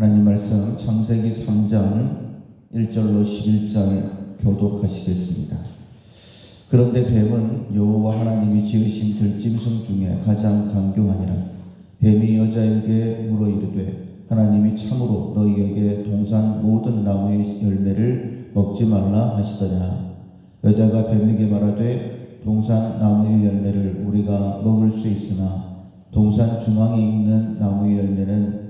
하나님 말씀 창세기 3장 1절로 11절 교독하시겠습니다. 그런데 뱀은 여호와 하나님이 지으신 들짐승 중에 가장 강교하니라. 뱀이 여자에게 물어 이르되 하나님이 참으로 너희에게 동산 모든 나무의 열매를 먹지 말라 하시더냐. 여자가 뱀에게 말하되 동산 나무의 열매를 우리가 먹을 수 있으나 동산 중앙에 있는 나무의 열매는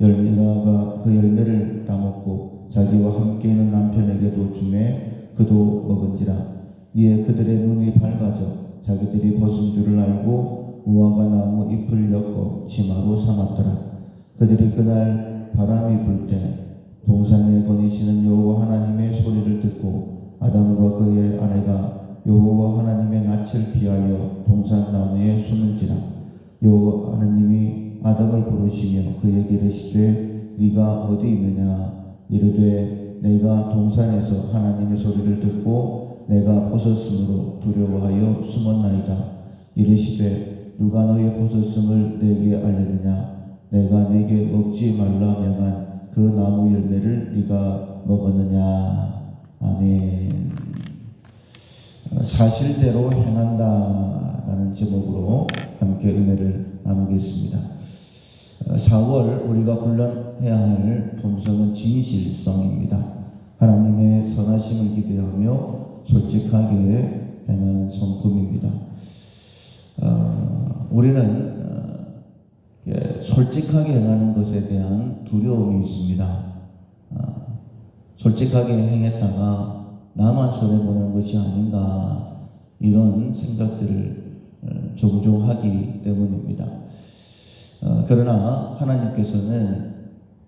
열매가 그 열매를 따먹고 자기와 함께 있는 남편에게도 주매 그도 먹은지라. 이에 그들의 눈이 밝아져 자기들이 벗은 줄을 알고 무화과 나무 잎을 엮어 치마로 삼았더라. 그들이 그날 바람이 불 때 동산에 거니시는 여호와 하나님의 소리를 듣고 아담과 그의 아내가 여호와 하나님의 낯을 피하여 동산 나무에 숨은지라. 여호와 하나님이 아담을 부르시며 그에게 이르시되 네가 어디 있느냐? 이르되 내가 동산에서 하나님의 소리를 듣고 내가 벗었으므로 두려워하여 숨었나이다. 이르시되 누가 너의 벗었음을 내게 알려느냐? 내가 네게 먹지 말라 명한 그 나무 열매를 네가 먹었느냐? 아멘. 어, 사실대로 행한다라는 제목으로 함께 은혜를 나누겠습니다. 4월 우리가 훈련해야 할 본성은 진실성입니다. 하나님의 선하심을 기대하며 솔직하게 행하는 성품입니다. 어, 우리는 어, 예, 솔직하게 행하는 것에 대한 두려움이 있습니다. 어, 솔직하게 행했다가 나만 손해보는 것이 아닌가 이런 생각들을 어, 종종 하기 때문입니다. 어, 그러나 하나님께서는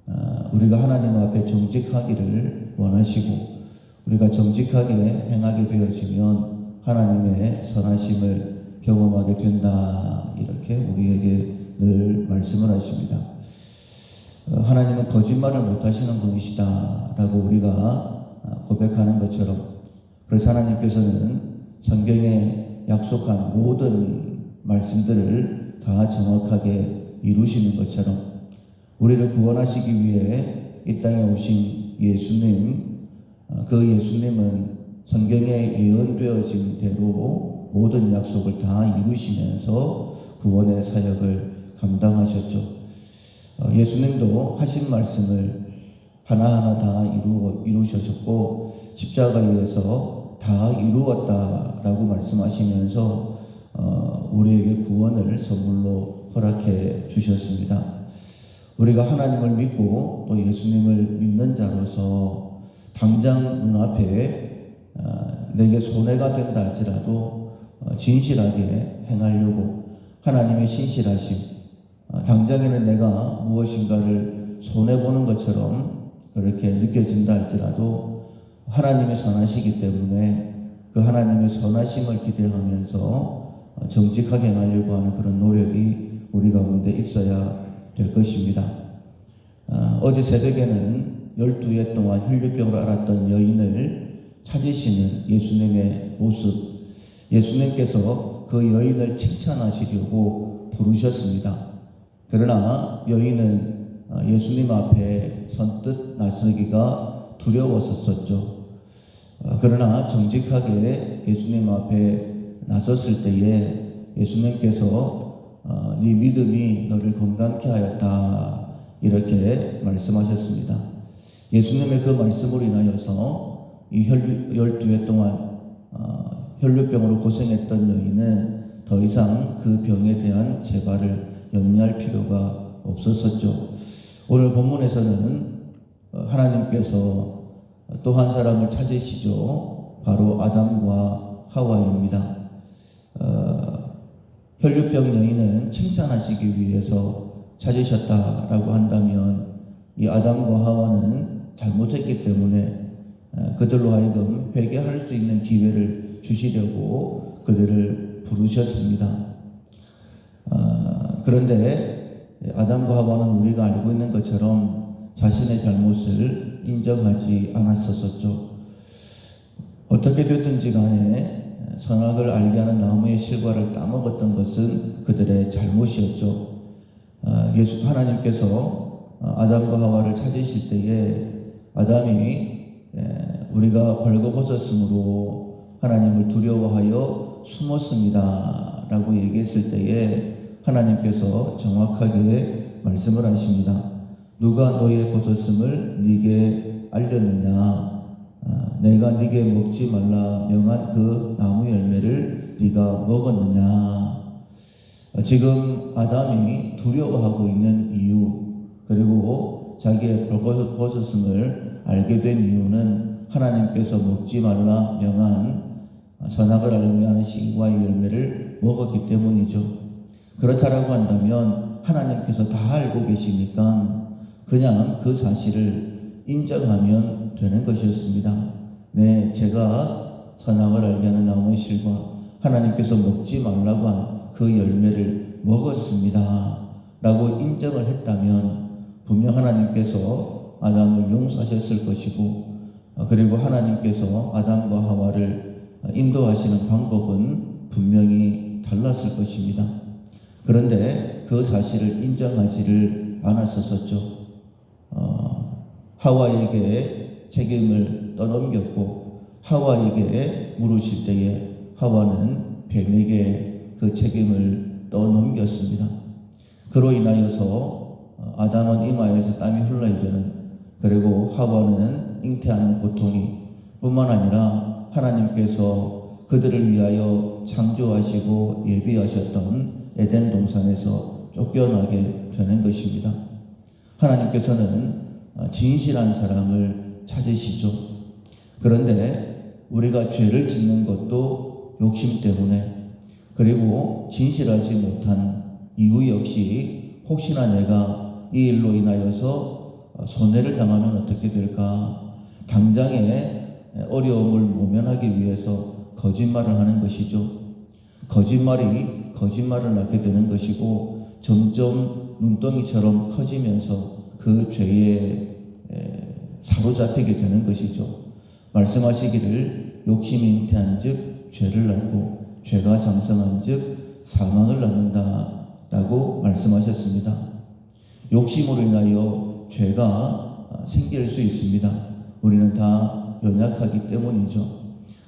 어, 우리가 하나님 앞에 정직하기를 원하시고 우리가 정직하게 행하게 되어지면 하나님의 선하심을 경험하게 된다 이렇게 우리에게 늘 말씀을 하십니다. 어, 하나님은 거짓말을 못하시는 분이시다 라고 우리가 어, 고백하는 것처럼 그래서 하나님께서는 성경에 약속한 모든 말씀들을 다 정확하게 이루시는 것처럼 우리를 구원하시기 위해 이 땅에 오신 예수님 어, 그 예수님은 성경에 예언되어진 대로 모든 약속을 다 이루시면서 구원의 사역을 감당하셨죠. 어, 예수님도 하신 말씀을 하나하나 다 이루, 이루셨고 십자가에서 다 이루었다라고 말씀하시면서 어, 우리에게 구원을 선물로 허락해 주셨습니다. 우리가 하나님을 믿고 또 예수님을 믿는 자로서 당장 눈앞에 어, 내게 손해가 된다 할지라도 어, 진실하게 행하려고 하나님의 신실하심 어, 당장에는 내가 무엇인가를 손해보는 것처럼 그렇게 느껴진다 할지라도 하나님의 선하시기 때문에 그 하나님의 선하심을 기대하면서 어, 정직하게 행하려고 하는 그런 노력이 우리 가운데 있어야 될 것입니다. 어, 어제 새벽에는 12해 동안 혈류병으로 앓았던 여인을 찾으시는 예수님의 모습, 예수님께서 그 여인을 칭찬하시려고 부르셨습니다. 그러나 여인은 어, 예수님 앞에 선뜻 나서기가 두려웠었죠. 어, 그러나 정직하게 예수님 앞에 나섰을 때에 예수님께서 어, 네 믿음이 너를 건강케 하였다 이렇게 말씀하셨습니다. 예수님의 그 말씀으로 인하여서 이 혈류, 12회 동안 어, 혈류병으로 고생했던 여인은 더 이상 그 병에 대한 재발을 염려할 필요가 없었었죠. 오늘 본문에서는 어, 하나님께서 또 한 사람을 찾으시죠. 바로 아담과 하와입니다. 어, 혈류병 여인은 칭찬하시기 위해서 찾으셨다라고 한다면 이 아담과 하와는 잘못했기 때문에 어, 그들로 하여금 회개할 수 있는 기회를 주시려고 그들을 부르셨습니다. 아, 그런데 아담과 하와는 우리가 알고 있는 것처럼 자신의 잘못을 인정하지 않았었죠. 어떻게 됐든지 간에 선악을 알게 하는 나무의 실과를 따먹었던 것은 그들의 잘못이었죠. 아, 예수 하나님께서 아담과 하와를 찾으실 때에 아담이 예, 우리가 벌거벗었으므로 하나님을 두려워하여 숨었습니다. 라고 얘기했을 때에 하나님께서 정확하게 말씀을 하십니다. 누가 너의 벗었음을 네게 알렸느냐? 아, 내가 네게 먹지 말라 명한 그 나무 열매를 네가 먹었느냐? 아, 지금 아담이 두려워하고 있는 이유 그리고 자기의 벌거벗었음을 알게 된 이유는 하나님께서 먹지 말라 명한 선악을 알게 하는 신과의 열매를 먹었기 때문이죠. 그렇다라고 한다면 하나님께서 다 알고 계시니까 그냥 그 사실을 인정하면 되는 것이었습니다. 네, 제가 선악을 알게 하는 나무의 실과 하나님께서 먹지 말라고 한 그 열매를 먹었습니다. 라고 인정을 했다면 분명 하나님께서 아담을 용서하셨을 것이고 어, 그리고 하나님께서 아담과 하와를 인도하시는 방법은 분명히 달랐을 것입니다. 그런데 그 사실을 인정하지를 않았었죠. 어, 하와에게 책임을 떠넘겼고 하와에게 물으실 때에 하와는 뱀에게 그 책임을 떠넘겼습니다. 그로 인하여서 어, 아담은 이마에서 땀이 흘러야 되는 그리고 하와는 잉태하는 고통이 뿐만 아니라 하나님께서 그들을 위하여 창조하시고 예비하셨던 에덴 동산에서 쫓겨나게 되는 것입니다. 하나님께서는 어, 진실한 사람을 찾으시죠. 그런데 우리가 죄를 짓는 것도 욕심 때문에 그리고 진실하지 못한 이유 역시 혹시나 내가 이 일로 인하여서 어, 손해를 당하면 어떻게 될까? 당장의 어려움을 모면하기 위해서 거짓말을 하는 것이죠. 거짓말이 거짓말을 낳게 되는 것이고 점점 눈덩이처럼 커지면서 그 죄에 사로잡히게 되는 것이죠. 말씀하시기를 욕심이 잉태한 즉 죄를 낳고 죄가 장성한 즉 사망을 낳는다 라고 말씀하셨습니다. 욕심으로 인하여 죄가 생길 수 있습니다. 우리는 다 연약하기 때문이죠.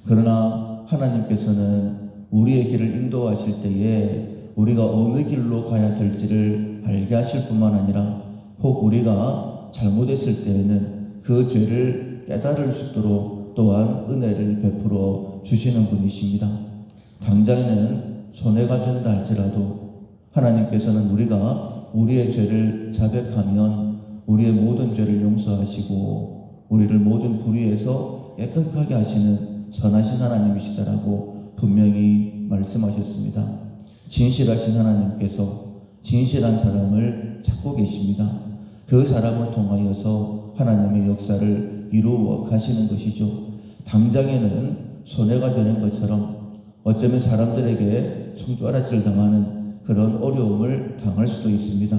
그러나 하나님께서는 우리의 길을 인도하실 때에 우리가 어느 길로 가야 될지를 알게 하실 뿐만 아니라 혹 우리가 잘못했을 때에는 그 죄를 깨달을 수 있도록 또한 은혜를 베풀어 주시는 분이십니다. 당장에는 손해가 된다 할지라도 하나님께서는 우리가 우리의 죄를 자백하면 우리의 모든 죄를 용서하시고 우리를 모든 불의에서 깨끗하게 하시는 선하신 하나님이시다라고 분명히 말씀하셨습니다. 진실하신 하나님께서 진실한 사람을 찾고 계십니다. 그 사람을 통하여서 하나님의 역사를 이루어 가시는 것이죠. 당장에는 손해가 되는 것처럼 어쩌면 사람들에게 손가락질 당하는 그런 어려움을 당할 수도 있습니다.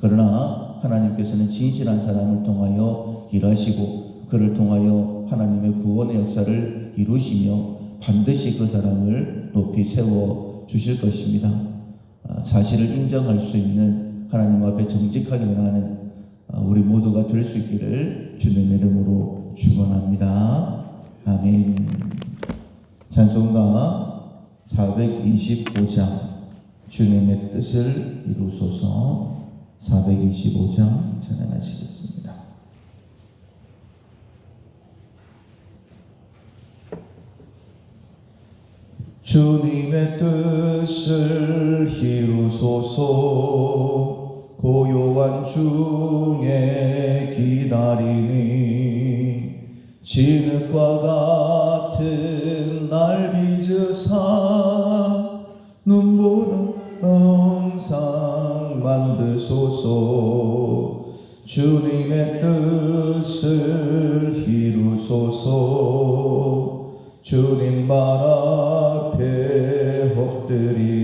그러나 하나님께서는 진실한 사람을 통하여 일하시고 그를 통하여 하나님의 구원의 역사를 이루시며 반드시 그 사람을 높이 세워 주실 것입니다. 아, 사실을 인정할 수 있는 하나님 앞에 정직하게 나가는 아, 우리 모두가 될 수 있기를 주님의 이름으로 축원합니다. 아멘. 찬송가 425장 주님의 뜻을 이루소서 425장 찬양하시겠습니다. 주님의 뜻을 이루소서 고요한 중에 기다리니 진흙과 같은 날 빚으사 눈보다 영상 만드소서. 주님의 뜻을 이루소서. 주님 발 앞에 엎드리니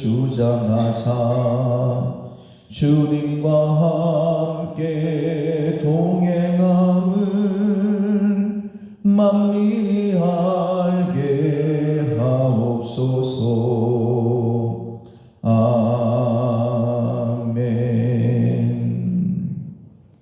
주장하사 주님과 함께